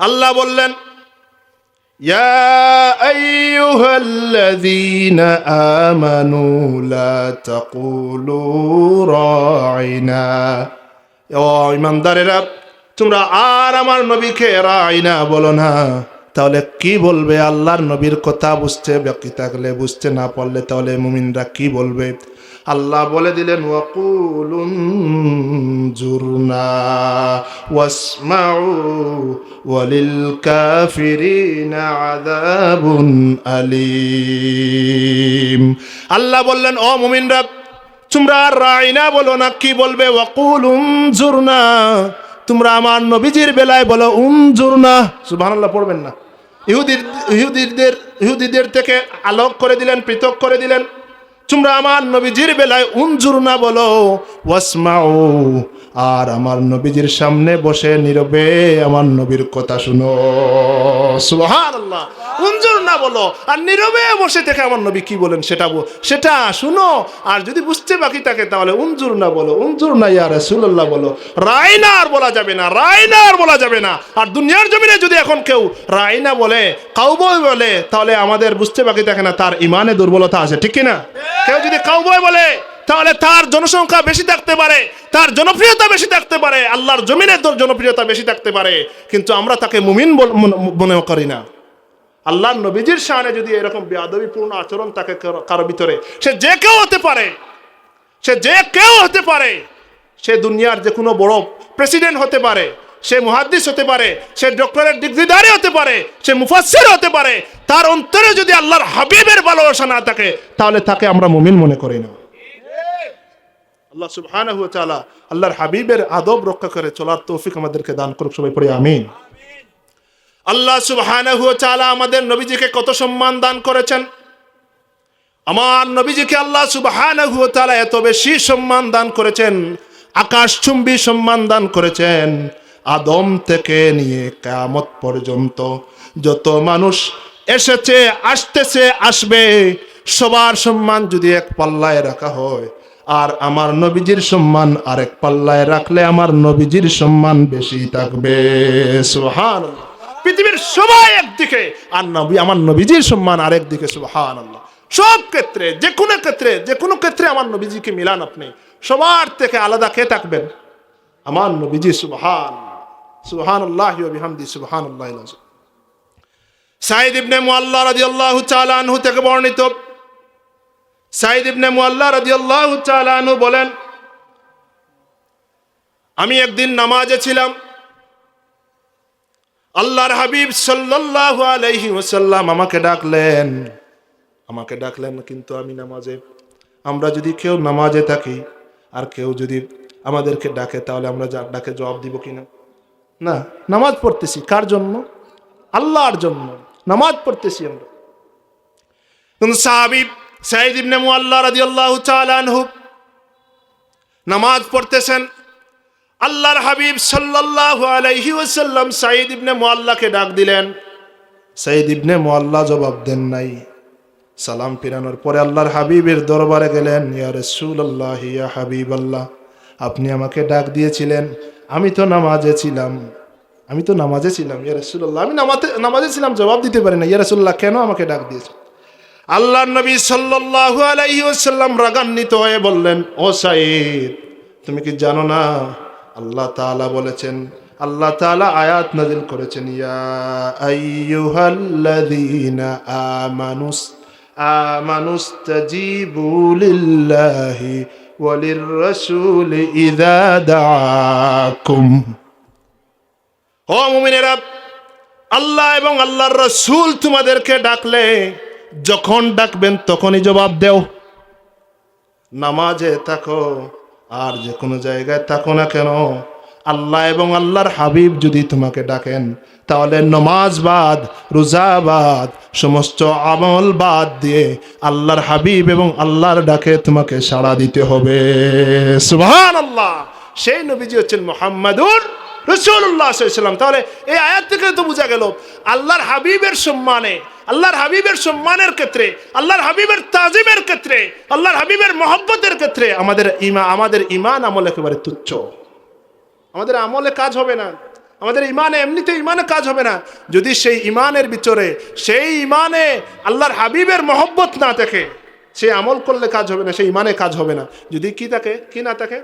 আল্লাহ বললেন يا أيها الذين آمنوا لا تقولوا راعنا ও ইমানদারেরা তোমরা আর আমার নবীকে রাইনা বলো না তাহলে কি বলবে আল্লাহর নবীর কথা বুঝতে বাকি থাকলে বুঝতে না পারলে তাহলে মুমিনরা কি বলবে আল্লাহ বলে দিলেন, ওয়াকুলুন জুরনা, ওয়াসমাউ, ওয়ালিল কাফিরিনা আযাবুন আলিম। আল্লাহ বললেন, ও মুমিনরা, তোমরা রাইনা বলো না, কি বলবে? ওয়াকুল উমজুরনা তোমরা আমার নবীজির বেলায় বলো উমজুরনা সুবহানাল্লাহ, পড়বেন না। ইহুদির, ইহুদিদের ইহুদিদের থেকে আলোক করে দিলেন, পৃথক করে দিলেন। তোমরা আমার নবীজির বেলায় উঞ্জুর না বলো, ওয়াসমাউ, আর আমার নবীজির সামনে বসে নীরবে আমার নবীর কথা শুনো। সুবহানাল্লাহ। উনজুর না বলো। আর নীরবে বসে থেকে আমার নবী কি বলেন সেটা সেটা শুনো। আর যদি বুঝতে বাকি থাকে তাহলে উনজুর না বলো। উনজুর না ইয়া রাসূলুল্লাহ বলো। রায়না আর বলা যাবে না, রায়না আর বলা যাবে না। আর দুনিয়ার জমিনে যদি এখন কেউ রায়না বলে কাউবয় বলে, তাহলে আমাদের বুঝতে বাকি থাকে না তার ইমানে দুর্বলতা আছে, ঠিক না কেউ যদি কাউবয় বলে, তাহলে তার জনসংখ্যা বেশি থাকতে পারে, তার জনপ্রিয়তা বেশি থাকতে পারে, আল্লাহর জমিনের জনপ্রিয়তা বেশি থাকতে পারে। কিন্তু আমরা তাকে মুমিন মনে করি না। আল্লাহর নবীজির শানে যদি এরকম বেয়াদবিপূর্ণ আচরণ থাকে কারো- ভিতরে, সে যে কেউ হতে পারে, সে যে কেউ হতে পারে, সে দুনিয়ার যে কোনো বড় প্রেসিডেন্ট হতে পারে, সে মুহাদ্দিস হতে পারে, সে ডক্টরের ডিগ্রিদারি হতে পারে, সে মুফাসসির হতে পারে, তার অন্তরে যদি আল্লাহর হাবিবের ভালোবাসা না থাকে, তাহলে তাকে আমরা মুমিন মনে করি না। আল্লাহ সুবহানাহু আল্লাহর হাবিবের আদব রক্ষা করে চলার তৌফিক আমাদেরকে দান করুক, সবাই পড়ে আমিন। আল্লাহ তাআলা আমাদের নবীজিকে কত সম্মান দান করেছেন। আমার নবীজিকে আল্লাহ তাআলা এত বেশি সম্মান দান করেছেন, আকাশচুম্বী সম্মান দান করেছেন, আদম থেকে নিয়ে কামত পর্যন্ত যত মানুষ এসেছে, আসতেছে, আসবে, সবার সম্মান যদি এক পাল্লায় রাখা হয়, আর আমার নবীজির সম্মান আরেক পাল্লায় রাখলে আমার নবীজির সম্মান বেশি থাকবে। সুবহানাল্লাহ। পৃথিবীর সবাই একদিকে, আর নবী আমার নবীজির সম্মান আরেক দিকে সুবহান আল্লাহ সব ক্ষেত্রে, যে কোনো ক্ষেত্রে, যে কোনো ক্ষেত্রে আমার নবীজিকে মিলান আপনি। সবার থেকে আলাদা কে থাকবেন? আমার নবীজি সুবহান সুবহান আল্লাহ বিহামদি সুবহান আল্লাহ সাইদ ইবনে মুআল্লা রাদিয়াল্লাহু তাআলা আনহু থেকে বর্ণিত। সাইদ ইবনে মুআল্লা রাদিয়াল্লাহু তাআলা আনহু বলেন, আমি একদিন নামাজে ছিলাম আল্লাহর হাবিব সাল্লাল্লাহু আলাইহি ওয়াসাল্লাম আমাকে ডাকলেন। আমাকে ডাকলেন কিন্তু আমি নামাজে। আমরা যদি কেউ নামাজে থাকি, আর কেউ যদি আমাদেরকে ডাকে, তাহলে আমরা যা- ডাকে জবাব দিব কিনা? না, নামাজ পড়তেছি। কার জন্য? আল্লাহর জন্য। নামাজ পড়তেছি আমরা। কিন্তু সাহাবি সাইদ ইবনে মুআল্লা রাদিয়াল্লাহু তাআলা আনহু নামাজ পড়তেছেন। আল্লাহর হাবিব সাল্লাল্লাহু আলাইহি ওয়াসাল্লাম সাইদ ইবনে মুআল্লাকে ডাক দিলেন। সাইদ ইবনে মুআল্লা জবাব দেন নাই। সালাম ফিরানোর পরে আল্লাহর হাবিবের দরবারে গেলেন, ইয়া রাসূলুল্লাহ, ইয়া হাবিব আল্লাহ আপনি আমাকে ডাক দিয়েছিলেন, আমি তো নামাজে ছিলাম, আমি তো নামাজে ছিলাম, ইয়া রাসূলুল্লাহ, আমি নামাজে নামাজে ছিলাম, জবাব দিতে পারি না ইয়া রাসূলুল্লাহ, কেন আমাকে ডাক দিয়েছে আল্লাহর নবী সাল্লাল্লাহু আলাইহি ওয়াসাল্লাম রাগান্বিত হয়ে বললেন, ও সাইদ, তুমি কি জানো না আল্লাহ তালা বলেছেন, আল্লাহ তাআলা আয়াত নাজিল করেছেন, ইয়া ও আল্লাহ এবং আল্লাহর রসুল তোমাদেরকে ডাকলে, যখন ডাকবেন তখনই জবাব দেও। নামাজে থাকো আর যে কোনো জায়গায় থাকো না কেন, আল্লাহ এবং আল্লাহর হাবিব যদি তোমাকে ডাকেন, তাহলে নমাজবাদ রোজাবাদ রোজা সমস্ত আমল বাদ দিয়ে আল্লাহর হাবিব এবং আল্লাহর ডাকে তোমাকে সাড়া দিতে হবে। সুহান আল্লাহ সেই নবীজি হচ্ছেন মোহাম্মদুর রসুল্লাহ সাল্লাম তাহলে এই আয়াত থেকে তো বোঝা গেল, আল্লাহর হাবিবের সম্মানে, আল্লাহর হাবিবের সম্মানের ক্ষেত্রে, আল্লাহর হাবিবের তাজিমের ক্ষেত্রে, আল্লাহর হাবিবের মহব্বতের ক্ষেত্রে আমাদের ইমা, আমাদের ইমান আমল একেবারে তুচ্ছ। আমাদের আমলে কাজ হবে না। আমাদের ইমানে এমনিতে ইমানে কাজ হবে না। যদি সেই ইমানের ভিতরে, সেই ইমানে আল্লাহর হাবিবের মহব্বত না থাকে, সে আমল করলে কাজ হবে না, সেই ইমানে কাজ হবে না। যদি কি থাকে, কি না থাকে?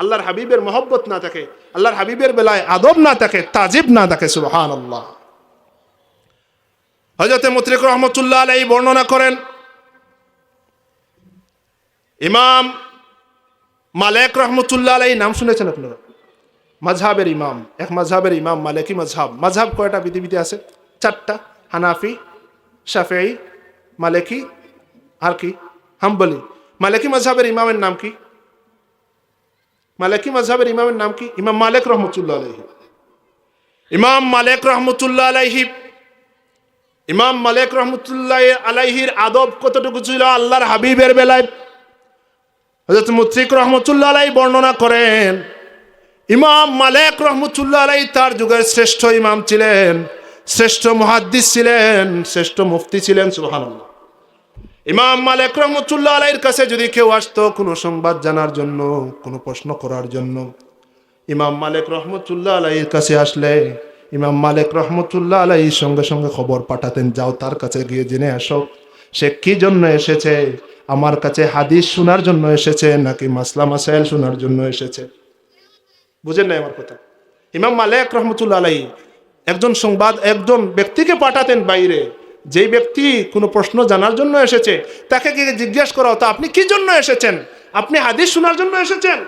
আল্লাহর হাবিবের মহব্বত না থাকে, আল্লাহর হাবিবের বেলায় আদব না থাকে, তাজিব না থাকে সুবহান আল্লাহ হজরত মুতরিক রহমতুল্লাহ আলাই বর্ণনা করেন, ইমাম মালেক রহমতুল্লাহ আলাই নাম শুনেছেন আপনারা? মাঝহাবের ইমাম, এক মাঝহাবের ইমাম, মালেকি মাঝহাব মাঝহাব কয়টা পৃথিবীতে আছে? চারটা, হানাফি শাফেই মালেকি, আর কি? হাম্বলি। মালেকি মাঝহাবের ইমামের নাম কি? মালেকি মাঝহাবের ইমামের নাম কি? ইমাম মালেক রহমতুল্লাহ আলহি ইমাম মালেক রহমতুল্লাহ আলাইহি। ইমাম মালেক রহমতুল্লাহ আলাইহির আদব কতটুকু ছিল? আল্লাহর হাবিবের বেলায়। হজরত মুত্রিক রহমতুল্লাহ আলাই বর্ণনা করেন, ইমাম মালেক রহমতুল্লাহ আলাই তার যুগের শ্রেষ্ঠ ইমাম ছিলেন, শ্রেষ্ঠ মুহাদ্দিস ছিলেন, শ্রেষ্ঠ মুফতি ছিলেন, সুবহানাল্লাহ। ইমাম মালেক রহমতুল্লাহ আলাইয়ের কাছে যদি কেউ আসতো কোনো সংবাদ জানার জন্য, কোনো প্রশ্ন করার জন্য, ইমাম মালিক রহমতুল্লাহ আলাইয়ের কাছে আসলে, ইমাম মালিক রহমতুল্লাহ আলাই সঙ্গে সঙ্গে খবর পাঠাতেন, যাও তার কাছে গিয়ে জেনে আসো, সে কি জন্য এসেছে, আমার কাছে হাদিস শোনার জন্য এসেছে, নাকি মাসলা মাসাইল শোনার জন্য এসেছে? বুঝেন নাই আমার কথা? ইমাম মালিক রহমতুল্লাহ আলাই একজন সংবাদ, একজন ব্যক্তিকে পাঠাতেন বাইরে যেই ব্যক্তি কোনো প্রশ্ন জানার জন্য এসেছে, তাকে গিয়ে জিজ্ঞেস করা হতো, আপনি কি জন্য এসেছেন? আপনি হাদিস শোনার জন্য এসেছেন?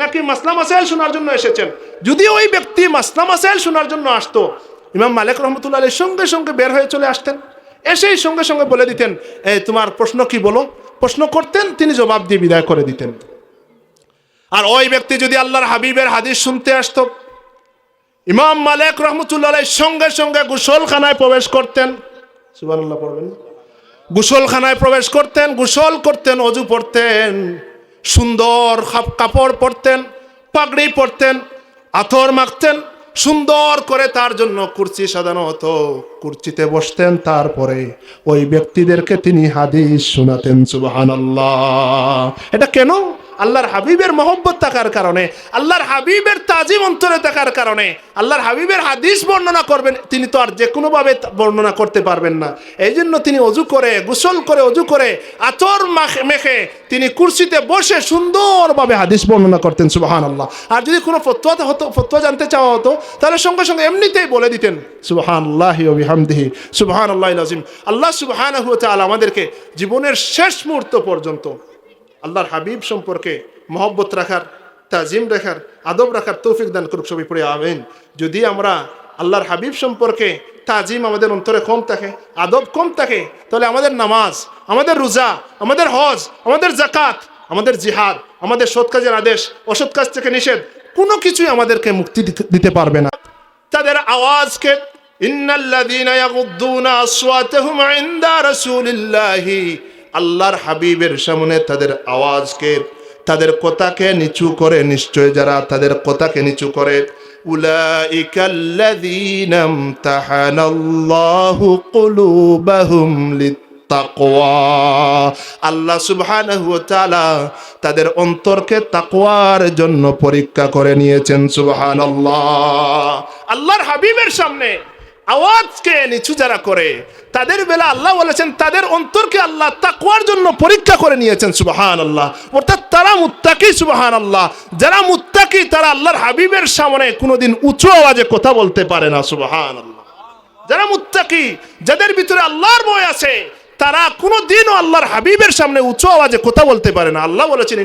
নাকি মাসলা মাসাইল শোনার জন্য এসেছেন? যদি ওই ব্যক্তি মাসলা মাসাইল শোনার জন্য আসতো, ইমাম মালিক রহমতুল্লাহ আলীর সঙ্গে সঙ্গে বের হয়ে চলে আসতেন। এসেই সঙ্গে সঙ্গে বলে দিতেন এই তোমার প্রশ্ন কি বলো? প্রশ্ন করতেন, তিনি জবাব দিয়ে বিদায় করে দিতেন। আর ওই ব্যক্তি যদি আল্লাহর হাবিবের হাদিস শুনতে আসতো, ইমাম মালিক রহমতুল্লাহ সঙ্গে সঙ্গে গোসলখানায় প্রবেশ করতেন। সুবহানাল্লাহ পড়বেন। গোসলখানায় প্রবেশ করতেন, গোসল করতেন, অজু পড়তেন, সুন্দর কাপড় পরতেন, পাগড়ি পরতেন, আথর মাখতেন, সুন্দর করে তার জন্য কুর্চি সাজানো হতো। কুর্চিতে বসতেন, তারপরে ওই ব্যক্তিদেরকে তিনি হাদিস শোনাতেন সুবাহান এটা কেন? আল্লাহর হাবিবের মহব্বত থাকার কারণে, আল্লাহর হাবিবের তাজিম অন্তরে থাকার কারণে, আল্লাহর হাবিবের হাদিস বর্ণনা করবেন, তিনি তো আর যে কোনোভাবে বর্ণনা করতে পারবেন না। এই জন্য তিনি অজু করে, গোসল করে, অজু করে, আতর মাখে তিনি কুর্সিতে বসে সুন্দরভাবে হাদিস বর্ণনা করতেন সুবাহান আল্লাহ আর যদি কোনো ফতোয়া হতো, ফতোয়া জানতে চাওয়া হতো, তাহলে সঙ্গে সঙ্গে এমনিতেই বলে দিতেন সুবাহান আল্লাহ বিহামদিহি সুবাহান আল্লাহ আজিম আল্লাহ সুবাহান আমাদেরকে জীবনের শেষ মুহূর্ত পর্যন্ত আল্লাহর হাবিব সম্পর্কে মহব্বত রাখার, তাজিম রাখার, আদব রাখার তৌফিক দান করুক সবাই পড়ে, আমেন। যদি আমরা আল্লাহর হাবিব সম্পর্কে তাজিম আমাদের অন্তরে কম থাকে, আদব কম থাকে, তাহলে আমাদের নামাজ, আমাদের রোজা, আমাদের হজ, আমাদের জাকাত আমাদের জিহাদ, আমাদের সৎ কাজের আদেশ, অসৎ কাজ থেকে নিষেধ, কোনো কিছুই আমাদেরকে মুক্তি দিতে- পারবে না। তাদের আওয়াজকে, ইন্নাল্লাযীনা ইয়াগুদ্দুনা আসওয়াতাহুম ইনদা রাসূলিল্লাহি আল্লাহর হাবিবের সামনে তাদের আওয়াজকে, তাদের কথাকে নিচু করে, নিশ্চয় যারা তাদের কথাকে নিচু করে আল্লাহ সুবহানাহু ওয়া তাদের অন্তরকে তাকওয়ার জন্য পরীক্ষা করে নিয়েছেন, সুবহানাল্লাহ। আল্লাহর হাবিবের সামনে আওয়াজকে নিচু যারা করে তাদের বেলা আল্লাহ বলেছেন, তাদের অন্তরকে আল্লাহ তাকওয়ার জন্য পরীক্ষা করে নিয়েছেন সুবাহান আল্লাহ অর্থাৎ তারা মুত্তাকি সুবাহান আল্লাহ যারা মুত্তাকি, তারা আল্লাহর হাবিবের সামনে কোনোদিন উঁচু আওয়াজে কথা বলতে পারে না সুবাহান আল্লাহ যারা মুত্তাকি, যাদের ভিতরে আল্লাহর ভয় আছে, তারা কোনো দিনও আল্লাহর হাবিবের সামনে উঁচু আওয়াজে কথা বলতে পারে না। আল্লাহ বলেছেন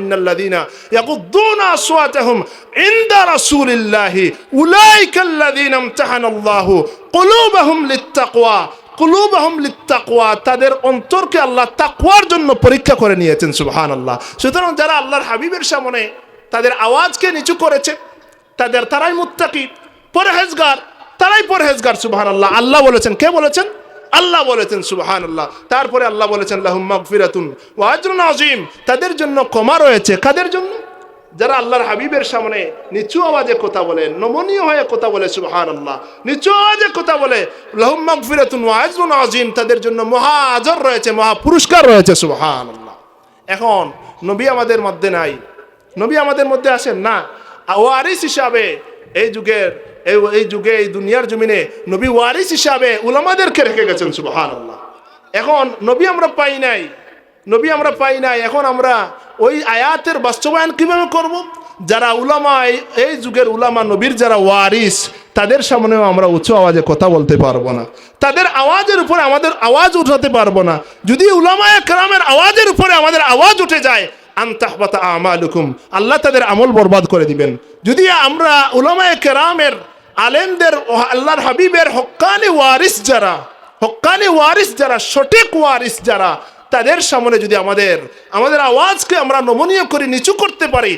কুলুবাহুম লিত্তাকওয়া কুলুবাহুম লিত্তাকওয়া তাদের অন্তরকে আল্লাহ তাকওয়ার জন্য পরীক্ষা করে নিয়েছেন, সুবহানাল্লাহ। সুতরাং যারা আল্লাহর হাবিবের সামনে তাদের আওয়াজকে নিচু করেছে, তাদের তারাই মুত্তাকি, পরহেজগার, তারাই পরহেজগার, সুবহানাল্লাহ। আল্লাহ আল্লাহ বলেছেন, কে বলেছেন? আল্লাহ বলেছেন সুবহান আল্লাহ তারপরে আল্লাহ বলেছেন, লাহুম মাগফিরাতুন ওয়া আজরুন আযীম। তাদের জন্য ক্ষমা রয়েছে। কাদের জন্য? যারা আল্লাহর হাবিবের সামনে নিচু আওয়াজে কথা বলে, নমনীয় হয়ে কথা বলে সুবহান আল্লাহ নিচু আওয়াজে কথা বলে, লাহুম মাগফিরাতুন ওয়া আজরুন আযীম, তাদের জন্য মহা আজর রয়েছে, মহা পুরস্কার রয়েছে সুবহান আল্লাহ এখন নবী আমাদের মধ্যে নাই। নবী আমাদের মধ্যে আসেন না। ওয়ারিস হিসাবে এই যুগের, এই এই যুগে, এই দুনিয়ার জমিনে নবী ওয়ারিস হিসাবে উলামাদেরকে রেখে গেছেন সুবহান আল্লাহ এখন নবী আমরা পাই নাই। নবী আমরা পাই নাই। এখন আমরা ওই আয়াতের বাস্তবায়ন কীভাবে করব? যারা উলামা, এই- যুগের উলামা নবীর যারা ওয়ারিস, তাদের সামনেও আমরা উঁচু আওয়াজে কথা বলতে পারব না। তাদের আওয়াজের উপরে আমাদের আওয়াজ উঠাতে পারব না। যদি উলামায়ে কেরামের আওয়াজের উপরে আমাদের আওয়াজ উঠে যায় আন্তাহবাতা আমালুকুম, আল্লাহ তাদের আমল বরবাদ করে দিবেন। যদি আমরা উলামায়ে কেরামের আলেমদের, আল্লাহর হাবিবের হক্কানি ওয়ারিস যারা, হক্কানি ওয়ারিস যারা, সঠিক ওয়ারিস যারা তাদের সামনে যদি আমাদের আমাদের আওয়াজকে আমরা নমনীয় করে নিচু করতে পারি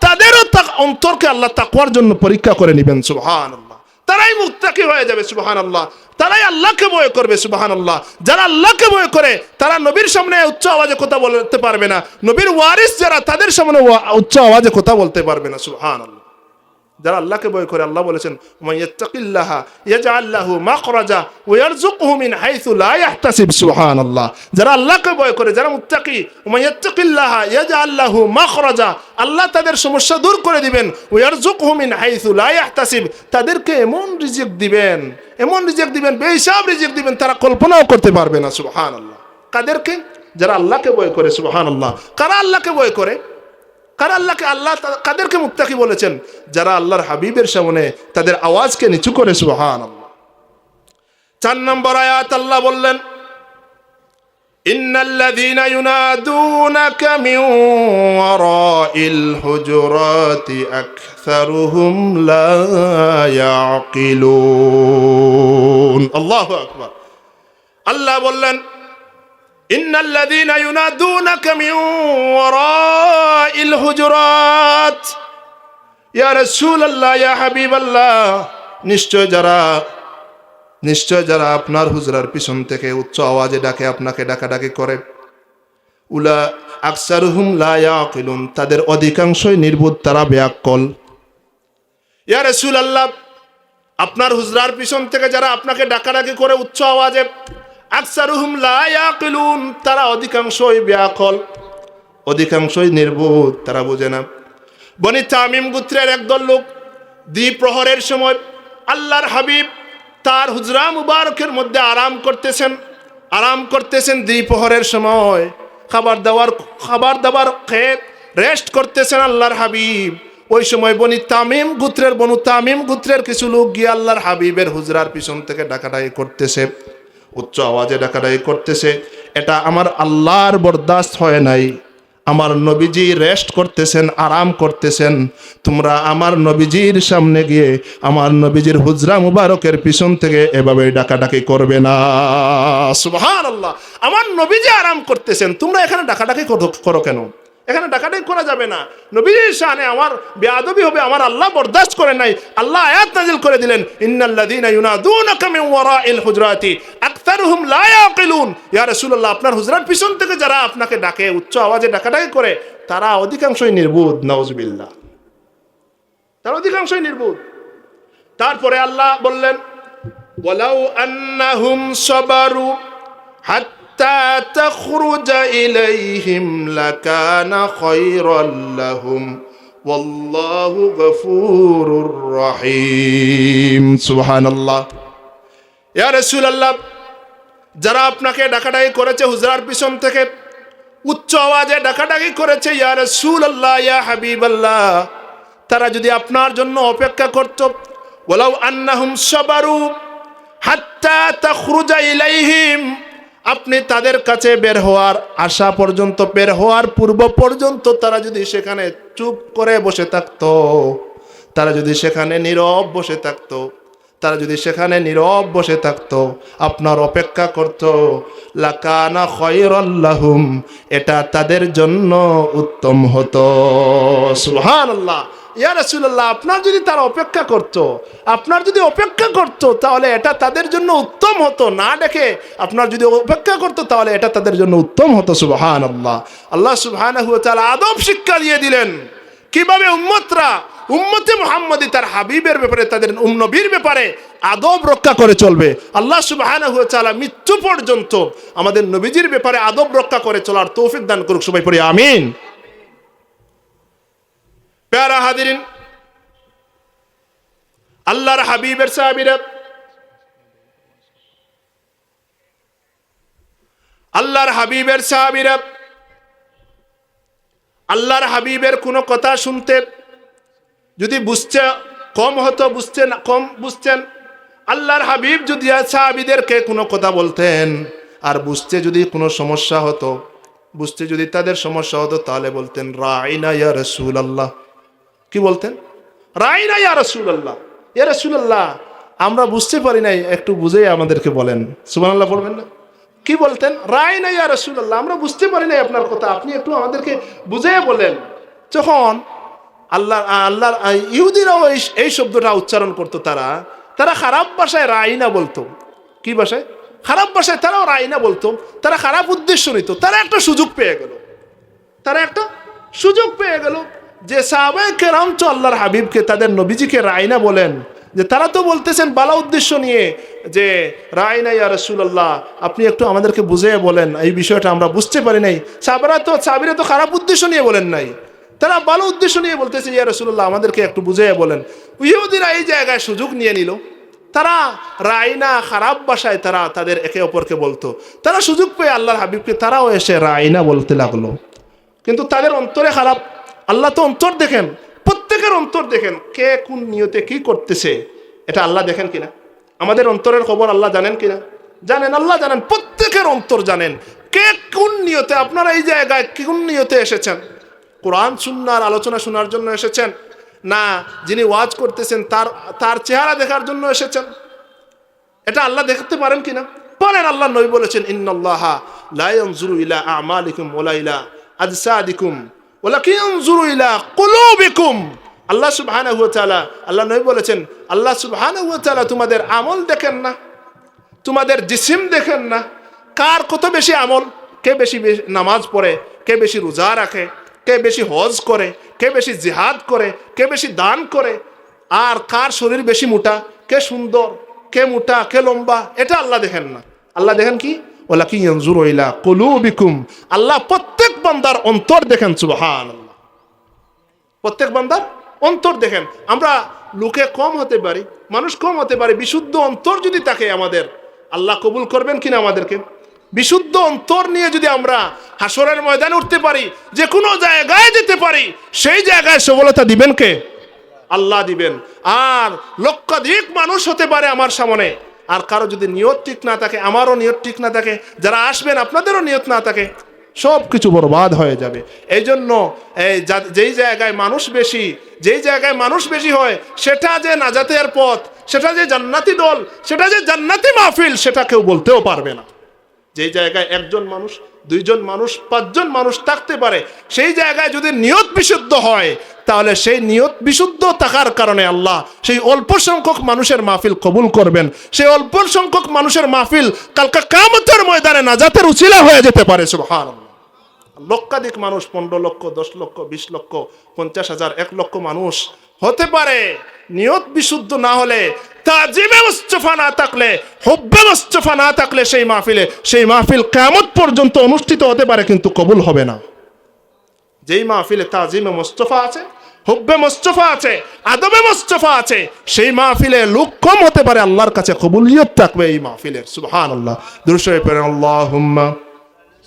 তাদেরও অন্তরকে আল্লাহ তাকওয়ার জন্য পরীক্ষা করে নেবেন, সুবহানাল্লাহ। তারাই মুত্তাকি হয়ে যাবে, সুবহানাল্লাহ। তারাই আল্লাহকে ভয় করবে, সুবহানাল্লাহ। যারা আল্লাহকে ভয় করে, তারা নবীর সামনে উচ্চ আওয়াজে কথা বলতে পারবে না। নবীর ওয়ারিস যারা, তাদের সামনে উচ্চ আওয়াজে কথা বলতে পারবে না, সুবহানাল্লাহ। যারা আল্লাহকে ভয় করে, আল্লাহ বলেছেন মাইয়াত্তাকিল্লাহা ইয়াজআল লাহু মাখরাজা ওয়া ইয়ারযুকহু মিন আল্লাহকে ভয় করে, যারা মুত্তাকি মাইয়াত্তাকিল্লাহা আল্লাহ তাদের সমস্যা দূর করে দিবেন, ওয়া ইয়ারযুকহু মিন হাইথু লা ইয়াহতাসিব তাদেরকে এমন রিজিক দিবেন, এমন রিজিক দিবেন, বেহিসাব রিজিক দিবেন, তারা কল্পনাও করতে পারবে না, সুবহানাল্লাহ। কাদেরকে? যারা আল্লাহকে ভয় করে, সুবহানাল্লাহ। কারা আল্লাহকে ভয় করে? কারা আল্লাহকে, আল্লাহ কাদেরকে মুত্তাকি বলেছেন? যারা আল্লাহর হাবিবের সামনে তাদের আওয়াজকে নিচু করে আল্লাহ চার নম্বর আয়াত আল্লাহ বললেন, ইন্নাল্লাযীনা ইউনাদুনাকা মিন ওয়ারাইল হুজুরাতি আকসারুহুম লা ইয়াকিলুন। আল্লাহু আল্লাহ বললেন إن الذين ينادونك من وراء الحجرات يا رسول الله يا حبيب الله নিশ্চয় যারা নিশ্চয় যারা আপনার হুজরার পিছন থেকে উচ্চ আওয়াজে ডাকে আপনাকে ডাকাডাকি করে উলা আকসার হুম লায়াকিলুন তাদের অধিকাংশই নির্বোধ তারা ব্যাকল ইয়া রসুল আল্লাহ আপনার হুজরার পিছন থেকে যারা আপনাকে ডাকাডাকি করে উচ্চ আওয়াজে আকসারুহুম লা ইয়াকিলুন, তারা অধিকাংশই ব্যাকল, অধিকাংশই নির্বোধ, তারা বোঝে না। বনি তামিম গোত্রের একদল লোক দ্বিপ্রহরের সময় আল্লাহর হাবিব তার হুজরা মুবারকের মধ্যে আরাম করতেছেন আরাম করতেছেন দ্বিপ্রহরের সময়। খাবার দাবার খাবার দাবার খেয়ে রেস্ট করতেছেন আল্লাহর হাবিব। ওই সময় বনি তামিম গুত্রের, বনু তামিম গুত্রের কিছু লোক গিয়ে আল্লাহর হাবিবের হুজরার পিছন থেকে ডাকাডাকি করতেছে। উচ্চ আওয়াজে ডাকাডাকি করতেছে। এটা আমার আল্লাহর বরদাস্ত হয় নাই। আমার নবীজি রেস্ট করতেছেন, আরাম করতেছেন। তোমরা আমার নবীজির সামনে গিয়ে আমার নবীজির হুজরা মুবারকের পিছন থেকে এভাবে ডাকাডাকি করবে না। সুবহান আল্লাহ আমার নবীজি আরাম করতেছেন। তোমরা এখানে ডাকাডাকি করো- কেন? এখানে ডাকাডাকি করা যাবে না। নবীজির শানে আমার বেয়াদবি হবে, আমার আল্লাহ বরদাস্ত করে নাই। আল্লাহ আয়াত নাজিল করে দিলেন, ইন্নাল্লাযীনা ইউনাদুনাকা মিন ওয়ারাইল হুজরাতি আকতারুহুম লা ইয়াকিলুন। ইয়া রাসূলুল্লাহ, আপনার হুজরার পিছন থেকে যারা আপনাকে ডাকে, উচ্চ আওয়াজে ডাকাডাকি করে, তারা অধিকাংশই নির্বোধ, নাউজুবিল্লাহ। তারা অধিকাংশই নির্বোধ। তারপরে আল্লাহ বললেন, ওয়ালাউ আন্নাহুম সাবারু হাত্তা তাখরুজা ইলাইহিম লাকানা খায়রাল লাহুম। ওয়াল্লাহু গফুরুর রহিম। সুবহানাল্লাহ। ইয়া রাসূলুল্লাহ যারা আপনাকে ডাকাডাকি করেছে হুজরার পিছন থেকে, উচ্চ আওয়াজে ডাকাডাকি করেছে, ইয়া রসুল আল্লাহ ইয়া হাবিব আল্লাহ তারা যদি আপনার জন্য অপেক্ষা করত ওলাউ আন্নাহুম সাবারু হাত্তা তাখরুজা ইলাইহিম, আপনি তাদের কাছে বের হওয়ার আশা পর্যন্ত, বের হওয়ার পূর্ব পর্যন্ত তারা যদি সেখানে চুপ করে বসে থাকতো, তারা যদি সেখানে নীরব বসে থাকতো তারা যদি সেখানে নীরব বসে থাকতো, আপনার অপেক্ষা করত, লাকানা খয়রাল্লাহুম এটা তাদের জন্য উত্তম হতো। সুবহানাল্লাহ। ইয়া রাসূলুল্লাহ, আপনার যদি তারা অপেক্ষা করত, আপনার যদি অপেক্ষা করত, তাহলে এটা তাদের জন্য উত্তম হতো। না দেখে আপনার যদি অপেক্ষা করত, তাহলে এটা তাদের জন্য উত্তম হতো। সুবহানাল্লাহ। আল্লাহ আল্লাহ তাআলা আদব শিক্ষা দিয়ে দিলেন। কীভাবে উম্মতরা, উম্মতে মুহাম্মদি তার হাবিবের ব্যাপারে, তাদের নবীর ব্যাপারে আদব রক্ষা করে চলবে। আল্লাহ তাআলা মৃত্যু পর্যন্ত আমাদের নবীজির ব্যাপারে আদব রক্ষা করে চলার তৌফিক দান করুক সবাই পড়ি, আমিন। প্যারা হাদিরিন আল্লাহর হাবিবের সাহাবিরা, আল্লাহর হাবিবের সাহাবিরা আল্লাহর হাবিবের কোনো কথা শুনতে যদি বুঝতে কম হতো, বুঝতে না কম বুঝতেন। আল্লাহর হাবিব যদি সাহাবিদেরকে কোনো কথা বলতেন আর বুঝতে যদি কোনো সমস্যা হতো, বুঝতে যদি তাদের সমস্যা হতো, তাহলে বলতেন, রাইনা ইয়া রসুল আল্লাহ কি বলতেন? রাইনা ইয়া রসুল আল্লাহ ইয়া রসুল আল্লাহ আমরা বুঝতে পারি নাই, একটু বুঝেই আমাদেরকে বলেন। সুবান আল্লাহ বলবেন না? কি বলতেন? রাইনা ইয়া রসুল আল্লাহ আমরা বুঝতে পারি নাই আপনার কথা। আপনি একটু আমাদেরকে বুঝিয়ে বলেন। যখন আল্লাহ আল্লাহ ইহুদিরাও এই এই শব্দটা উচ্চারণ করতো তারা তারা খারাপ ভাষায় রাইনা বলতো। কি ভাষায়? খারাপ ভাষায় তারাও রাইনা বলতো। তারা খারাপ উদ্দেশ্য নিত। তারা একটা সুযোগ পেয়ে গেল। তারা একটা সুযোগ পেয়ে গেল যে সাহাবায় কেরাম তো আল্লাহর হাবিবকে, তাদের নবীজিকে রায়না বলেন। যে তারা তো বলতেছেন বালা উদ্দেশ্য নিয়ে যে রায়না ইয়া রসুল্লাহ আপনি একটু আমাদেরকে বুঝিয়ে বলেন, এই বিষয়টা আমরা বুঝতে পারি নাই। সাহাবারা তো, সাহাবিরা তো খারাপ উদ্দেশ্য নিয়ে বলেন নাই। তারা ভালো উদ্দেশ্য নিয়ে বলতেছে, ইয়া রসুল্লাহ আমাদেরকে একটু বুঝিয়ে বলেন। ইহুদিরা এই জায়গায় সুযোগ নিয়ে নিল। তারা রায়না খারাপ ভাষায় তারা তাদের একে অপরকে বলতো। তারা সুযোগ পেয়ে আল্লাহর হাবিবকে তারাও এসে রায়না বলতে লাগল। কিন্তু তাদের অন্তরে খারাপ, আল্লাহ তো অন্তর দেখেন। প্রত্যেকের অন্তর দেখেন কে কোন নিয়তে কি করতেছে, এটা আল্লাহ দেখেন কিনা? আমাদের অন্তরের খবর আল্লাহ জানেন কিনা? জানেন, আল্লাহ জানেন, প্রত্যেকের অন্তর জানেন। কে কোন নিয়তে, আপনারা এই জায়গায় কোন নিয়তে এসেছেন? কোরআন, সুন্নার আলোচনা শোনার জন্য এসেছেন? না, যিনি ওয়াজ করতেছেন, তার তার চেহারা দেখার জন্য এসেছেন? এটা আল্লাহ দেখতে পারেন কিনা? পারেন আল্লাহ নবী বলেছেন ইলা আমালিকুম ইলা কুলুবিকুম। আল্লাহ তাআলা, আল্লাহ নবী বলেছেন, আল্লাহ তাআলা তোমাদের আমল দেখেন না, তোমাদের জিসিম দেখেন না। কার কত বেশি আমল? কে বেশি নামাজ পড়ে, কে বেশি রোজা রাখে, কে বেশি হজ করে, কে বেশি জিহাদ করে, কে বেশি দান করে। আর কার শরীর বেশি মোটা, কে সুন্দর, কে মোটা, কে লম্বা, এটা আল্লাহ দেখেন না। আল্লাহ দেখেন কি? ওলা কি ইয়নজুর ইলা কুলুবিকুম। আল্লাহ প্রত্যেক বান্দার অন্তর দেখেন সুবহান প্রত্যেক বান্দার অন্তর দেখেন, আমরা লোকে কম হতে পারি, মানুষ কম হতে পারে, বিশুদ্ধ অন্তর যদি থাকে আমাদের, আল্লাহ কবুল করবেন কিনা আমাদেরকে? বিশুদ্ধ অন্তর নিয়ে যদি আমরা হাসরের ময়দানে উঠতে পারি, যে কোনো জায়গায় যেতে পারি, সেই জায়গায় সফলতা দিবেন কে? আল্লাহ দিবেন। আর লক্ষাধিক মানুষ হতে পারে আমার সামনে। আর কারও যদি নিয়ত ঠিক না থাকে, আমারও নিয়ত ঠিক না থাকে, যারা আসবেন আপনাদেরও নিয়ত না থাকে। সব কিছু বরবাদ হয়ে যাবে। এই জন্য যেই জায়গায় মানুষ বেশি, যেই জায়গায় মানুষ বেশি হয়, সেটা যে নাজাতের পথ, সেটা যে জান্নাতি দল, সেটা যে জান্নাতি মাহফিল, সেটা কেউ বলতেও পারবে না। যেই জায়গায় একজন মানুষ, দুইজন মানুষ, পাঁচজন মানুষ থাকতে পারে, সেই জায়গায় যদি নিয়ত বিশুদ্ধ হয়, তাহলে সেই নিয়ত বিশুদ্ধ থাকার কারণে আল্লাহ সেই অল্প সংখ্যক মানুষের মাহফিল কবুল করবেন। সেই অল্প সংখ্যক মানুষের মাহফিল কালকা কামতের ময়দানে নাজাতের উচিলা হয়ে যেতে পারে সুবহান লক্ষাধিক মানুষ, পনেরো লক্ষ, দশ লক্ষ, বিশ লক্ষ, পঞ্চাশ হাজার, এক লক্ষ মানুষ হতে পারে। নিয়ত বিশুদ্ধ না হলে তাজিমে মুস্তফা না থাকলে, হব্বে মুস্তফা না থাকলে সেই মাহফিলে, সেই মাহফিল কেমত পর্যন্ত অনুষ্ঠিত হতে পারে কিন্তু কবুল হবে না। যেই মাহফিলে তাজিমে মুস্তফা আছে, হুব্বে মুস্তফা আছে আদবে মুস্তফা আছে, সেই মাহফিলে লোক কম হতে পারে, আল্লাহর কাছে কবুলিয়ত থাকবে এই মাহফিলের। সুবহান আল্লাহ আল্লাহুম্মা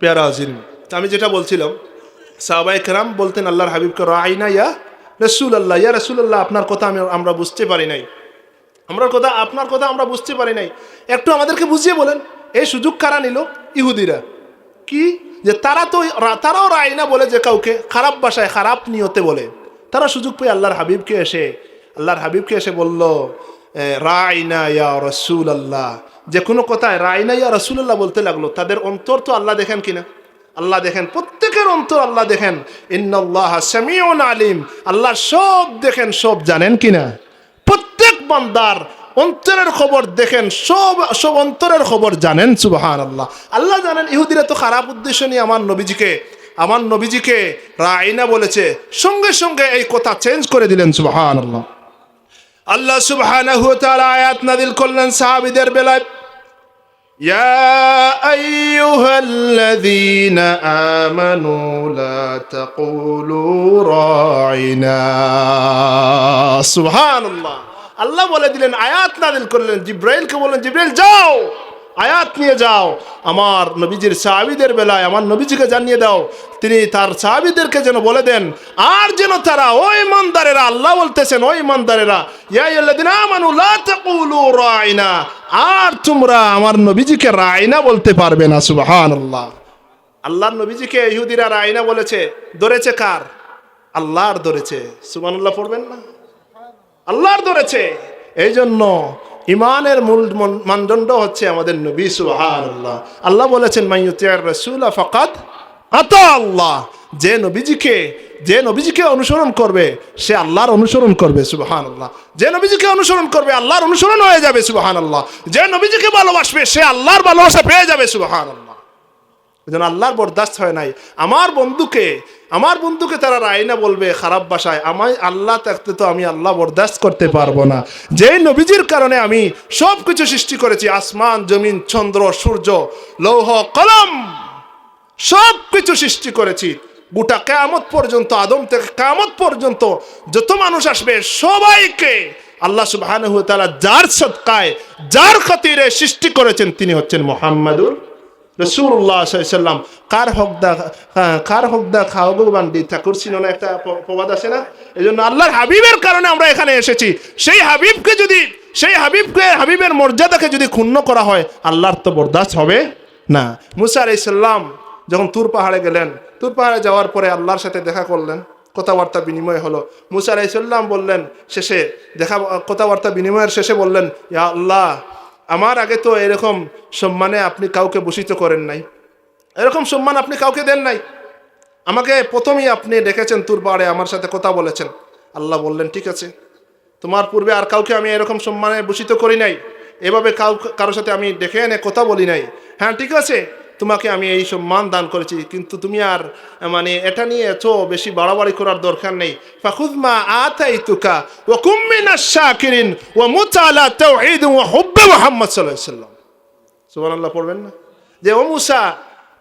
পেয়ারা হাজির আমি যেটা বলছিলাম সাহাবাই কেরাম বলতেন, আল্লাহর হাবিবকে রাইনা ইয়া রসুল আল্লাহ ইয়া রসুল আল্লাহ আপনার কথা আমি, আমরা বুঝতে পারি নাই। আমরা কথা, আপনার কথা আমরা বুঝতে পারি নাই। একটু আমাদেরকে বুঝিয়ে বলেন, এই সুযোগ কারা নিল? ইহুদিরা। কি? যে তারা তো, তারাও রায়না বলে যে কাউকে, খারাপ ভাষায়, খারাপ নিয়তে বলে। তারা সুযোগ পেয়ে আল্লাহর হাবিবকে এসে, আল্লাহর হাবিবকে এসে বলল রায়না ইয়া রসুল আল্লাহ যে কোনো কথায় রায়নাইয়া রসুল্লাহ বলতে লাগল। তাদের অন্তর তো আল্লাহ দেখেন কিনা? আল্লাহ দেখেন, প্রত্যেকের অন্তর আল্লাহ দেখেন। ইন্নাল্লাহ সামিউন আলিম। আল্লাহ সব দেখেন, সব জানেন কিনা? প্রত্যেক বান্দার অন্তরের খবর দেখেন, সব সব অন্তরের খবর জানেন সুবাহান আল্লাহ আল্লাহ জানেন, ইহুদিরা তো খারাপ উদ্দেশ্য নিয়ে আমার নবীজিকে আমার নবীজিকে রায়না বলেছে, সঙ্গে সঙ্গে এই কথা চেঞ্জ করে দিলেন সুবাহান আল্লাহ আল্লাহ তাআলা আয়াত নাদিল করলেন সাহাবীদের বেলায়। يا أيها الذين آمنوا لا تقولوا راعنا سبحان الله আল্লাহ বলে দিলেন আয়াত নাদিল করলেন জিব্রাইলকে বললেন জিব্রাইল যাও আয়াত নিয়ে যাও। আমার নবীজির সাহাবিদের বেলায়, আমার নবীজিকে জানিয়ে দাও। তিনি তার সাহাবিদেরকে যেন বলে দেন, আর যেন তারা ওই ইমানদারেরা, আল্লাহ বলতেছেন, ওই লা তাকুলু আর তোমরা আমার নবীজিকে রায়না বলতে পারবে না সুবাহান আল্লাহ আল্লাহর নবীজিকে ইহুদিরা রায়না বলেছে, ধরেছে কার? আল্লাহর ধরেছে। সুবহানাল্লাহ পড়বেন না? আল্লাহর ধরেছে। এই জন্য ইমানের মূল মন- মানদণ্ড হচ্ছে আমাদের নবী সুহার আল্লাহ আল্লাহ বলেছেন মাইয়ুতিয়ার রসুল আফাকাত আতা আল্লাহ। যে নবীজিকে যে নবীজিকে অনুসরণ করবে, সে আল্লাহর অনুসরণ করবে, সুবহানাল্লাহ। যে নবীজিকে অনুসরণ করবে, আল্লাহর অনুসরণ হয়ে যাবে, সুবহানাল্লাহ। যে নবীজিকে ভালোবাসবে, সে আল্লাহর ভালোবাসা পেয়ে যাবে, সুবহানাল্লাহ। যেন আল্লাহর বরদাস্ত হয় নাই। আমার বন্ধুকে আমার বন্ধুকে তারা রায়না বলবে, খারাপ ভাষায়। আমায় আল্লাহ থাকতে তো আমি আল্লাহ বরদাস্ত করতে পারব না। যে নবীজির কারণে আমি সব কিছু সৃষ্টি করেছি, আসমান, জমিন, চন্দ্র, সূর্য, লৌহ, কলম সব কিছু সৃষ্টি করেছি। গোটা কেয়ামত পর্যন্ত, আদম থেকে কেয়ামত পর্যন্ত যত মানুষ আসবে, সবাইকে আল্লাহ ওয়া যার সৎকায়, যার খাতিরে সৃষ্টি করেছেন, তিনি হচ্ছেন মোহাম্মদুর রসুল্লাহ সাল্লাম কার হকদা হ্যাঁ, কার হকদা খাও ভগবান দি ঠাকুর ছিল না একটা প্রবাদ আছে না। এই জন্য আল্লাহর হাবিবের কারণে আমরা এখানে এসেছি। সেই হাবিবকে যদি সেই হাবিবকে হাবিবের মর্যাদাকে যদি ক্ষুণ্ণ করা হয় আল্লাহর তো বরদাস্ত হবে না। মুসা আলাইসাল্লাম যখন তুর পাহাড়ে গেলেন তুর পাহাড়ে যাওয়ার পরে আল্লাহর সাথে দেখা করলেন। কথাবার্তা বিনিময় হলো। মুসা আলাইসাল্লাম বললেন শেষে দেখা কথাবার্তা বিনিময়ের শেষে বললেন ইয়া আল্লাহ আমার আগে তো এরকম সম্মানে আপনি কাউকে ভূষিত করেন নাই। এরকম সম্মান আপনি কাউকে দেন নাই। আমাকে প্রথমেই আপনি ডেকেছেন বাড়ে আমার সাথে কথা বলেছেন। আল্লাহ বললেন, ঠিক আছে। তোমার পূর্বে আর কাউকে আমি এরকম সম্মানে ভূষিত করি নাই। এভাবে কাউ কারোর সাথে আমি ডেকে এনে কথা বলি নাই। হ্যাঁ ঠিক আছে। তোমাকে আমি এই সম্মান দান করেছি, কিন্তু তুমি আর মানে এটা নিয়ে এত বেশি বাড়াবাড়ি করার দরকার নেই। ফাখুদমা আতাই তুকা ও কুম্মিনা শাকিরিন ও মুতালা তাওহীদ ও হুব্বে মুহাম্মদ সাল্লাম। সুবহানাল্লাহ, পড়বেন না? যে, ও মুসা,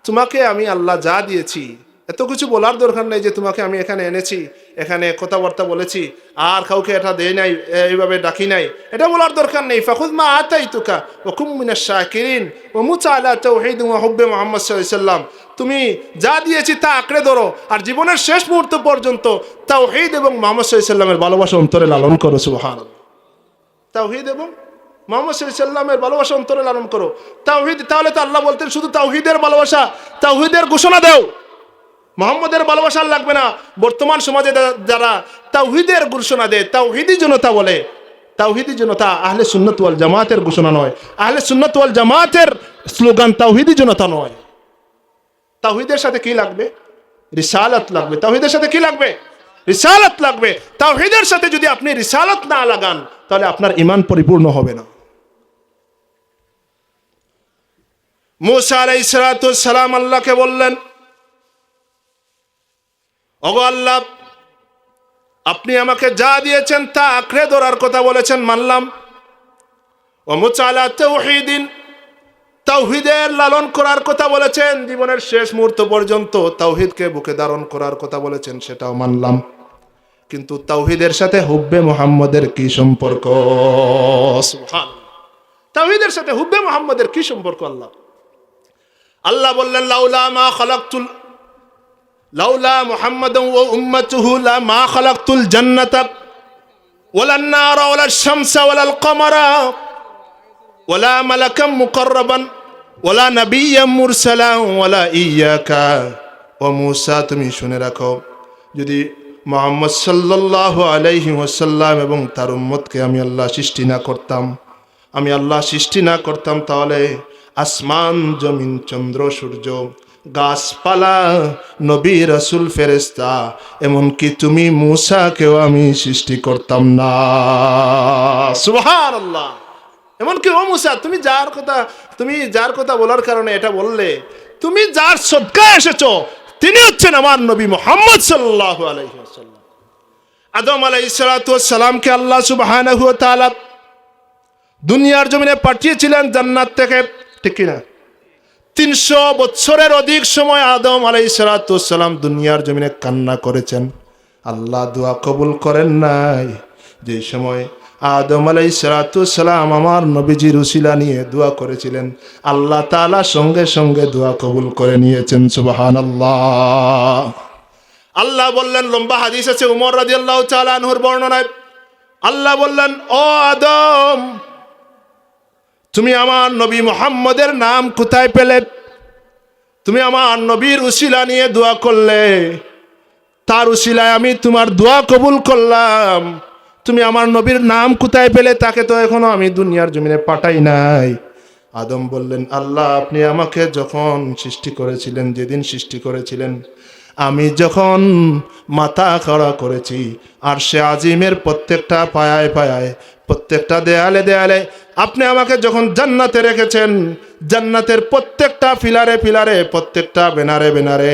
তোমাকে আমি আল্লাহ যা দিয়েছি এত কিছু বলার দরকার নেই যে তোমাকে আমি এখানে এনেছি, এখানে কথাবার্তা বলেছি, আর কাউকে এটা দেয় নাই, এইভাবে ডাকি নাই। এটা বলার দরকার নেই। ফাখুদ মা আতাই তুকা ও কুমিনা শাকিরিন ও মুচা আলা তৌহিদ হুব্বে মোহাম্মদ সাল্লাম। তুমি যা দিয়েছি তা আঁকড়ে ধরো, আর জীবনের শেষ মুহূর্ত পর্যন্ত তাও তাওহিদ এবং মোহাম্মদ সাল্লামের ভালোবাসা অন্তরে লালন করো সুবহান তাওহিদ এবং মোহাম্মদ সাল্লামের ভালোবাসা অন্তরে লালন করো। তাওহিদ, তাহলে তো আল্লাহ বলতেন শুধু তাওহিদের ভালোবাসা, তাওহিদের ঘোষণা দেও। মোহাম্মদের ভালোবাসা লাগবে না। বর্তমান সমাজে যারা তাওহিদের ঘোষণা দেয়, তাওহিদি জনতা বলে, তাওহিদি জনতা আহলে সুন্নত ওয়াল জামাতের ঘোষণা নয়। আহলে সুন্নত ওয়াল জামাতের স্লোগান তাওহিদি জনতা নয়। তাওহিদের সাথে কি লাগবে? রিসালাত লাগবে। তাওহিদের সাথে কি লাগবে? রিসালাত লাগবে। তাওহিদের সাথে যদি আপনি রিসালাত না লাগান, তাহলে আপনার ইমান পরিপূর্ণ হবে না। মুসা আলাইহিস সালাম আল্লাহকে বললেন ওগো আল্লাহ, আপনি আমাকে যা দিয়েছেন তা আঁকড়ে ধরার কথা বলেছেন, মানলাম। ও মুচালা তৌহিদিন তাওহিদের লালন করার কথা বলেছেন, জীবনের শেষ মুহূর্ত পর্যন্ত তাওহিদকে বুকে ধারণ করার কথা বলেছেন, সেটাও মানলাম। কিন্তু তাওহিদের সাথে হুব্বে মোহাম্মদের কি সম্পর্ক। তাওহিদের সাথে হুব্বে মোহাম্মদের কি সম্পর্ক, আল্লাহ? আল্লাহ বললেন, লাউলা মা খালাকতুল লাউলা মোহাম্মদ ও উম্মাতুহু লা মা খালাকতুল জান্নাতা ওয়ালা ওলা ওয়ালা শামসা ওয়ালা কমারা ওলা মালাকাম মুকাররাবান ওলা নাবিয়্যাম মুরসালা ওয়ালা ইয়াকা ও মুসা, তুমি শুনে রাখো, যদি মোহাম্মদ সাল্লাহ আলাইহি ওয়াসাল্লাম এবং তার উম্মতকে আমি আল্লাহ সৃষ্টি না করতাম, আমি আল্লাহ সৃষ্টি না করতাম, তাহলে আসমান, জমিন, চন্দ্র, সূর্য গাছপালা, নবী রসুল ফেরেস্তা এমনকি তুমি মূসাকেও আমি সৃষ্টি করতাম না। সুবহান আল্লাহ এমনকি ও মুসা, তুমি যার কথা, তুমি যার কথা বলার কারণে এটা বললে, তুমি যার সদকা এসেছ, তিনি হচ্ছেন আমার নবী মোহাম্মদ সাল্লাল্লাহু আলাইহি ওয়াসাল্লাম। আদম আলাইহিস সালাতু ওয়াস সালামকে আল্লাহ তাআলা দুনিয়ার জমিনে পাঠিয়েছিলেন জান্নাত থেকে, ঠিক কি না তিনশো বছরের অধিক সময় আদম আলাই সালাতু ওয়াস সালাম দুনিয়ার জমিনে কান্না করেছেন। আল্লাহ দোয়া কবুল করেন নাই। যে সময় আদম আলাই সালাম আমার নবীজির উসিলা নিয়ে দোয়া করেছিলেন, আল্লাহ তাআলা সঙ্গে সঙ্গে দোয়া কবুল করে নিয়েছেন সুবাহান আল্লাহ আল্লাহ বললেন, লম্বা হাদিস আছে উমর রাজি আল্লাহ বর্ণনায়। আল্লাহ বললেন, ও আদম তুমি আমার নবী মোহাম্মদের নাম কোথায় পেলে? তুমি আমার নবীর উশিলা নিয়ে দোয়া করলে। তার উশিলায় আমি তোমার দোয়া কবুল করলাম। তুমি আমার নবীর নাম কোথায় পেলে তাকে তো এখনও আমি দুনিয়ার জমিনে পাঠাই নাই। আদম বললেন, আল্লাহ, আপনি আমাকে যখন সৃষ্টি করেছিলেন, যেদিন সৃষ্টি করেছিলেন, আমি যখন মাথা খাড়া করেছি, আর সে আজিমের প্রত্যেকটা পায়ায় পায়ায় প্রত্যেকটা দেয়ালে দেয়ালে আপনি আমাকে যখন জান্নাতে রেখেছেন, জান্নাতের প্রত্যেকটা ফিলারে ফিলারে, প্রত্যেকটা বেনারে বেনারে,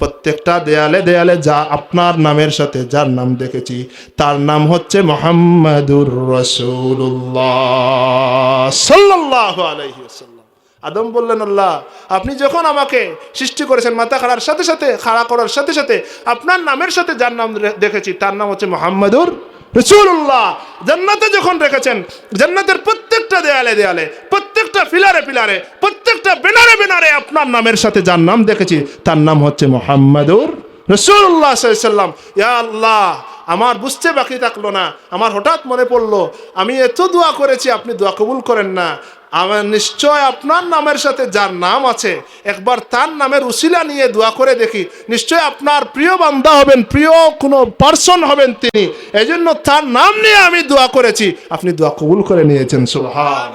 প্রত্যেকটা দেয়ালে দেয়ালে যা আপনার নামের সাথে যার নাম দেখেছি, তার নাম হচ্ছে মোহাম্মদুর রসুল্লাহ আদম বললেন, আল্লাহ, আপনি যখন আমাকে সৃষ্টি করেছেন মাথা খাড়ার সাথে সাথে, খাড়া করার সাথে সাথে, আপনার নামের সাথে যার নাম দেখেছি, তার নাম হচ্ছে মোহাম্মদুর রসুল্লাহ জান্নাতে যখন রেখেছেন, জান্নাতের প্রত্যেকটা দেয়ালে দেয়ালে, প্রত্যেকটা ফিলারে ফিলারে, প্রত্যেকটা বেনারে বেনারে আপনার নামের সাথে যার নাম দেখেছি, তার নাম হচ্ছে মোহাম্মদুর রসুল্লাহ সাল্লাম ইয়া আল্লাহ, আমার বুঝতে বাকি থাকল না, আমার হঠাৎ মনে পড়ল, আমি এত দোয়া করেছি, আপনি দোয়া কবুল করেন না। আমার নিশ্চয় আপনার নামের সাথে যার নাম আছে, একবার তার নামের উসিলা নিয়ে দোয়া করে দেখি। নিশ্চয় আপনার প্রিয় বান্দা হবেন, প্রিয় কোনো পার্সন হবেন তিনি। এজন্য তার নাম নিয়ে আমি দোয়া করেছি। আপনি দোয়া কবুল করে নিয়েছেন সুবহান